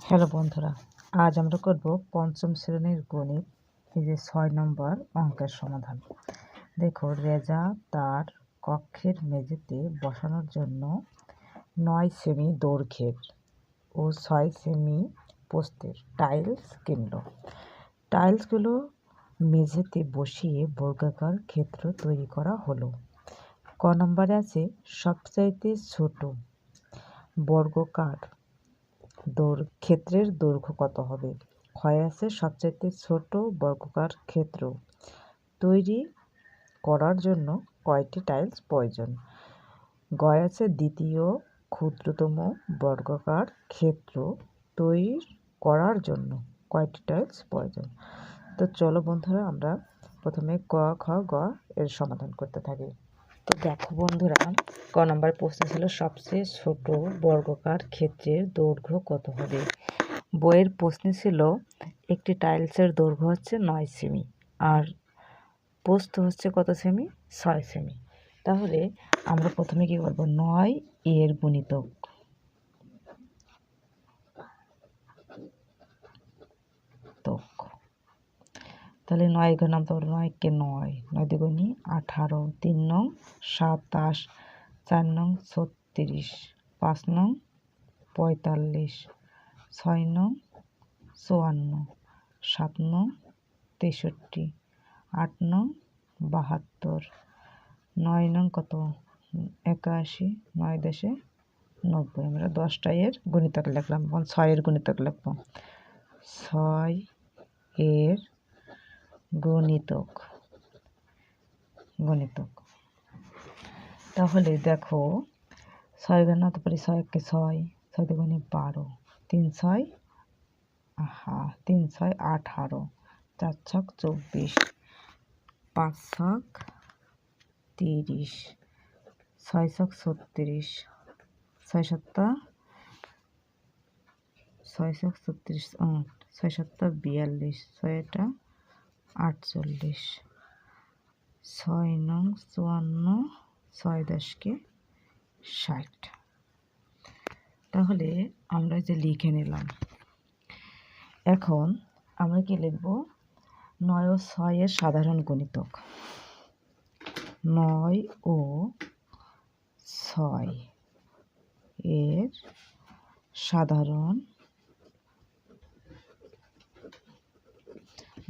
Hello বন্ধুরা, আজ আমরা করব পঞ্চম শ্রেণির গণিত, এই যে ছয় নম্বর অঙ্কের সমাধান। দেখো, রেজা তার কক্ষের মেঝেতে বসানোর জন্য নয় সেমি দৈর্ঘ্যের ও ছয় সেমি পোস্তের টাইলস কিনল। টাইলসগুলো মেঝেতে বসিয়ে বর্গাকার ক্ষেত্র তৈরি করা হলো। ক নম্বরে আছে, সবচাইতে ছোট বর্গকার দৈর্ঘ্য, ক্ষেত্রের দৈর্ঘ্য কত হবে? ক্ষয় আছে সবচাইতে ছোট বর্গাকার ক্ষেত্র। তৈরি করার জন্য কয়টি টাইলস প্রয়োজন? গয় আছে দ্বিতীয় ক্ষুদ্রতম বর্গাকার ক্ষেত্র। তৈরি করার জন্য কয়টি টাইলস প্রয়োজন? তো চলো বন্ধুরা, আমরা প্রথমে ক, খ, গ এর সমাধান করতে থাকি। দেখো বন্ধুরা, ক নম্বর প্রশ্ন ছিল, সবচেয়ে ছোট বর্গকার ক্ষেত্রের দৈর্ঘ্য কত হবে? বইয়ের প্রশ্ন ছিল, একটি টাইলসের দৈর্ঘ্য হচ্ছে নয় সেমি আর পোস্ত হচ্ছে কত সেমি ছয় সেমি তাহলে আমরা প্রথমে কী করব? নয় এর গুণিতক। তাহলে নয় ঘর নাম তো নয়কে নয়। নয় দুগুণি আঠারো, তিন নং সাতাশ, চার নং ছত্রিশ, পাঁচ নং পঁয়তাল্লিশ, ছয় নং চুয়ান্ন, সাত নং তেষট্টি, আট নং বাহাত্তর, নয় নং কত? একাশি, নয় দেশে নব্বই। আমরা দশটা এর গণিতক লিখলাম, এখন ছয়ের গণিতক লিখব। ছয় এর গণিতক। গণিতক। তাহলে দেখো, ছয় গণাতে পারি ছয় একে ছয় ছয় দুগুণে বারো, তিন ছয় হা তিন ছয় আঠারো, চার ছক চব্বিশ, পাঁচ ছক তিরিশ, ছয় ছক ছত্রিশ, ছয় সাতটা, ছয় ছক ছত্রিশ ছয় সাতটা বিয়াল্লিশ ছয়টা আটচল্লিশ। ছয় নং চুয়ান্ন, ছয় দশকে ষাট। তাহলে আমরা যে লিখে নিলাম। এখন আমরা কি লিখব? নয় ও ছয়ের সাধারণ গণিতক। নয় ও ছয় এর সাধারণ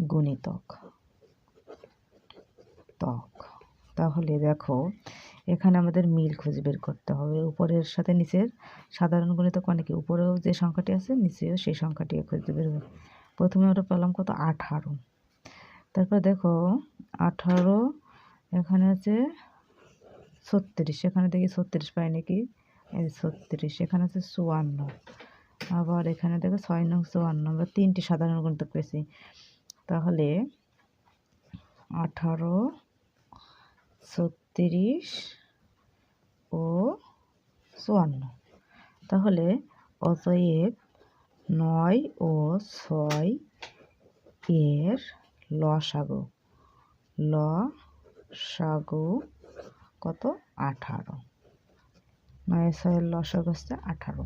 গুণিতক। তক। তাহলে দেখো, এখানে আমাদের মিল খুঁজে বের করতে হবে। উপরের সাথে নিচের সাধারণ গণিতক মানে কি? উপরেও যে সংখ্যাটি আছে, নিচেও সেই সংখ্যাটি খুঁজে বের হবে। প্রথমে আমরা পেলাম কত? আঠারো। তারপর দেখো, আঠারো এখানে আছে ছত্রিশ। এখানে দেখি ছত্রিশ পাই নাকি এই ছত্রিশ। এখানে আছে চুয়ান্ন। আবার এখানে দেখো ছয় নং চুয়ান্ন। আমরা তিনটি সাধারণ গণিতক পেয়েছি। তাহলে আঠারো, ছত্রিশ ও চুয়ান্ন। তাহলে অতএব নয় ও ছয় এর লসাগু। ল সাগু কত? আঠারো। নয় ছয়ের লসাগু হচ্ছে আঠারো।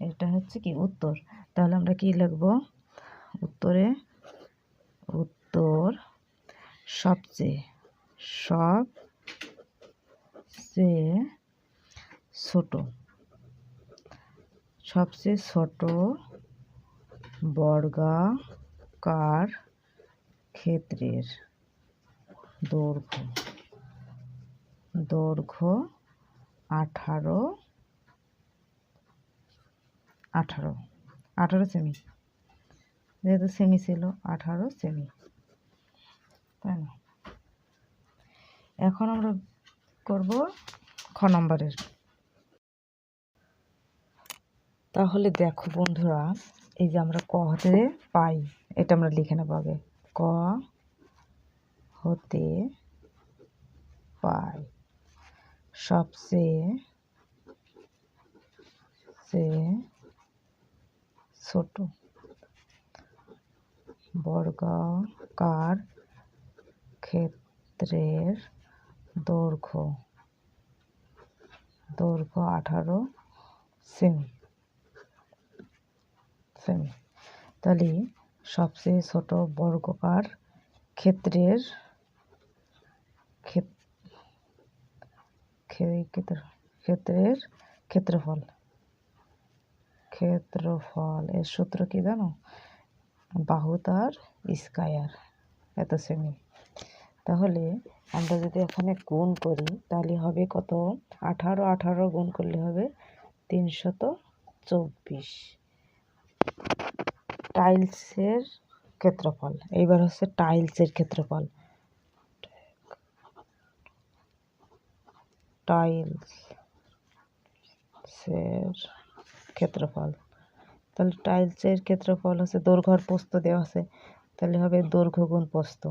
এটা হচ্ছে কি? উত্তর। তাহলে আমরা কি লিখব? উত্তরে উত্তর সবচেয়ে সব চেয়ে ছোট, সবচেয়ে ছোট বর্গাকার ক্ষেত্রের দৈর্ঘ্য দৈর্ঘ্য আঠারো আঠারো আঠারো সেমি যেহেতু সেমি ছিল, আঠারো সেমি তাই না? এখন আমরা করব খ নম্বরের। তাহলে দেখো বন্ধুরা, এই যে আমরা ক হতে পাই, এটা আমরা লিখে নেব আগে। ক হতে পাই। সবচেয়ে সে ছোট বর্গাকার ক্ষেত্রের দৈর্ঘ্য দৈর্ঘ্য আঠারো সেমি সেমি। তাহলে সবচেয়ে ছোট বর্গকার ক্ষেত্রের ক্ষেত- ক্ষে- ক্ষেত্র- ক্ষেত্রের ক্ষেত্রফল ক্ষেত্রফল এর সূত্র কি জানো? বাহু তার স্কয়ার, এত সেমি। তাহলে আমরা যদি এখানে গুণ করি, তাহলে হবে কত? আঠারো আঠারো গুণ করলে হবে তিনশত চব্বিশ। টাইলসের ক্ষেত্রফল, এইবার হচ্ছে টাইলসের ক্ষেত্রফল। টাইলসের ক্ষেত্রফল, তাহলে টাইলসের ক্ষেত্রফল হচ্ছে দৈর্ঘ্য আর প্রস্থ দেওয়া আছে, তাহলে হবে দৈর্ঘ্য গুণ প্রস্থ।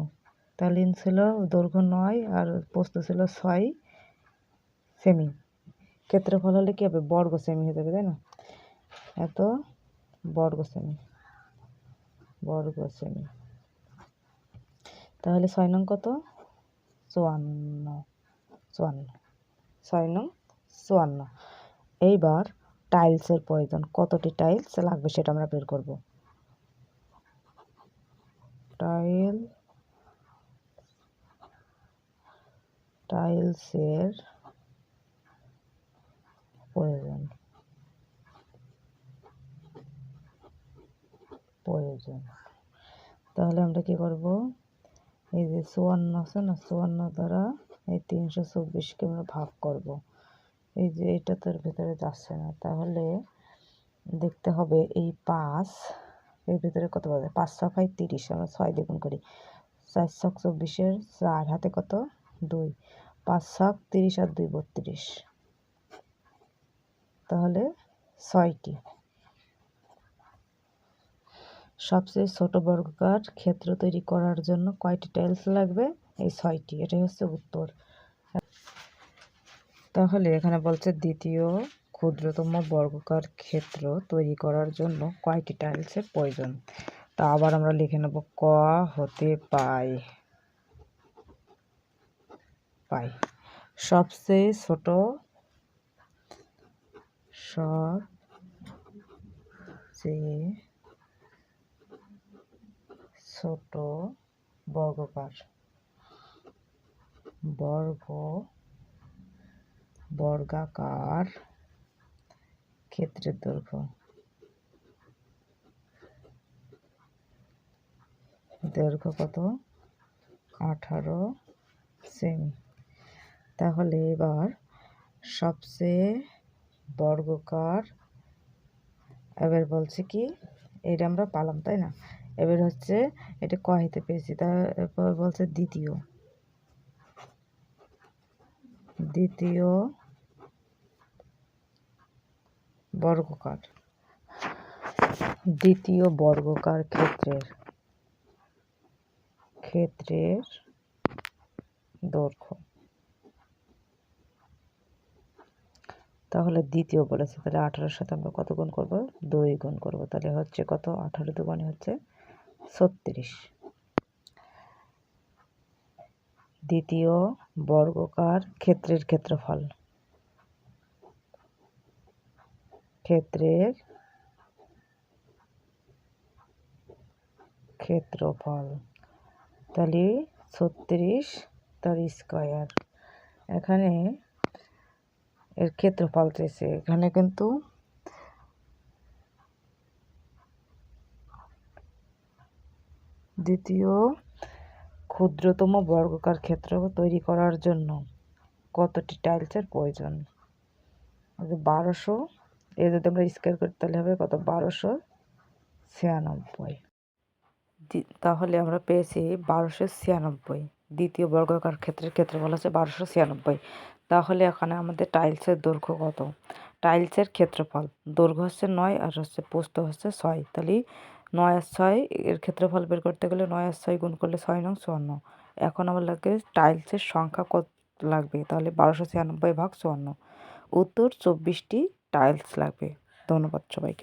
তাহলে ছিল, দৈর্ঘ্য নয় আর প্রস্থ ছিল ছয় সেমি। ক্ষেত্রফল হলে কী হবে? বর্গ সেমি হয়ে যাবে, তাই না? এত বর্গ সেমি বর্গ সেমি। তাহলে ছয় নং কত? চুয়ান্ন চুয়ান্ন, ছয় নং চুয়ান্ন। এইবার টাইলসের প্রয়োজন, কতটি টাইলস লাগবে সেটা আমরা বের করব। টাইল টাইলসের প্রয়োজন। প্রয়োজন। তাহলে আমরা কি করব? এই যে চুয়ান্ন আছে না, চুয়ান্ন দ্বারা এই তিনশো চব্বিশকে আমরা ভাগ করব। এই যে এটা তার ভিতরে যাচ্ছে না। তাহলে দেখতে হবে এই পাঁচ, এর ভিতরে কত পাবে পাঁচ ছয় তিরিশ, আমরা ছয় দ্বিগুণ করি। চার ছক চব্বিশের চার হাতে কত? দুই। পাঁচ ছক তিরিশ আর দুই, বত্রিশ। তাহলে ছয়টি। সবচেয়ে ছোট বর্গাকার ক্ষেত্র তৈরি করার জন্য কয়টি টাইলস লাগবে? এই ছয়টি, এটাই হচ্ছে উত্তর। তাহলে এখানে বলছে দ্বিতীয় ক্ষুদ্রতম বর্গাকার ক্ষেত্র তৈরি করার জন্য কয়টি টাইলসের প্রয়োজন? তা আবার আমরা লিখে নেব ক হতে পাই। পাই। সবচেয়ে ছোট সবচেয়ে ছোট বর্গকার। বর্গ বর্গাকার ক্ষেত্রের দৈর্ঘ্য। দৈর্ঘ্য কত? আঠারো সেমি। তাহলে এবার সবচেয়ে বর্গকার, এবার বলছে কি? এটা আমরা পালাম, তাই না? এবার হচ্ছে এটা কহিতে পেয়েছি, তারপর বলছে দ্বিতীয়। দ্বিতীয় বর্গকার। দ্বিতীয় বর্গকার ক্ষেত্রের ক্ষেত্রের দৈর্ঘ্য। তাহলে দ্বিতীয় বলেছে, তাহলে আঠারোর সাথে আমরা কত গুণ করব? দুই গুণ করব, তাহলে হচ্ছে কত? আঠারো দুগুণে হচ্ছে ছত্রিশ। দ্বিতীয় বর্গকার ক্ষেত্রের ক্ষেত্রফল। ক্ষেত্রের ক্ষেত্রফল। তাহলে ছত্রিশ তার স্কোয়ার। এখানে এর ক্ষেত্রফল চেয়েছে এখানে কিন্তু দ্বিতীয় ক্ষুদ্রতম বর্গকার ক্ষেত্র তৈরি করার জন্য কতটি টাইলসের প্রয়োজন? বারোশো, এ যদি আমরা স্কোয়ার করি তাহলে হবে কত? বারোশো ছিয়ানব্বই। তাহলে আমরা পেয়েছি বারোশো ছিয়ানব্বই। দ্বিতীয় বর্গাকার ক্ষেত্রের ক্ষেত্রফল হচ্ছে বারোশো ছিয়ানব্বই। তাহলে এখানে আমাদের টাইলসের দৈর্ঘ্য কত? টাইলসের ক্ষেত্রফল, দৈর্ঘ্য হচ্ছে নয় আর হচ্ছে পোস্ত হচ্ছে ছয়। তাহলে নয় আর ছয় এর ক্ষেত্রফল বের করতে গেলে নয় আর ছয় গুণ করলে ছয় নং চুয়ান্ন। এখন আমার লাগবে টাইলসের সংখ্যা কত লাগবে? তাহলে বারোশো ছিয়ানব্বই ভাগ চুয়ান্ন। উত্তর চব্বিশটি টাইলস লাগবে। ধন্যবাদ সবাইকে।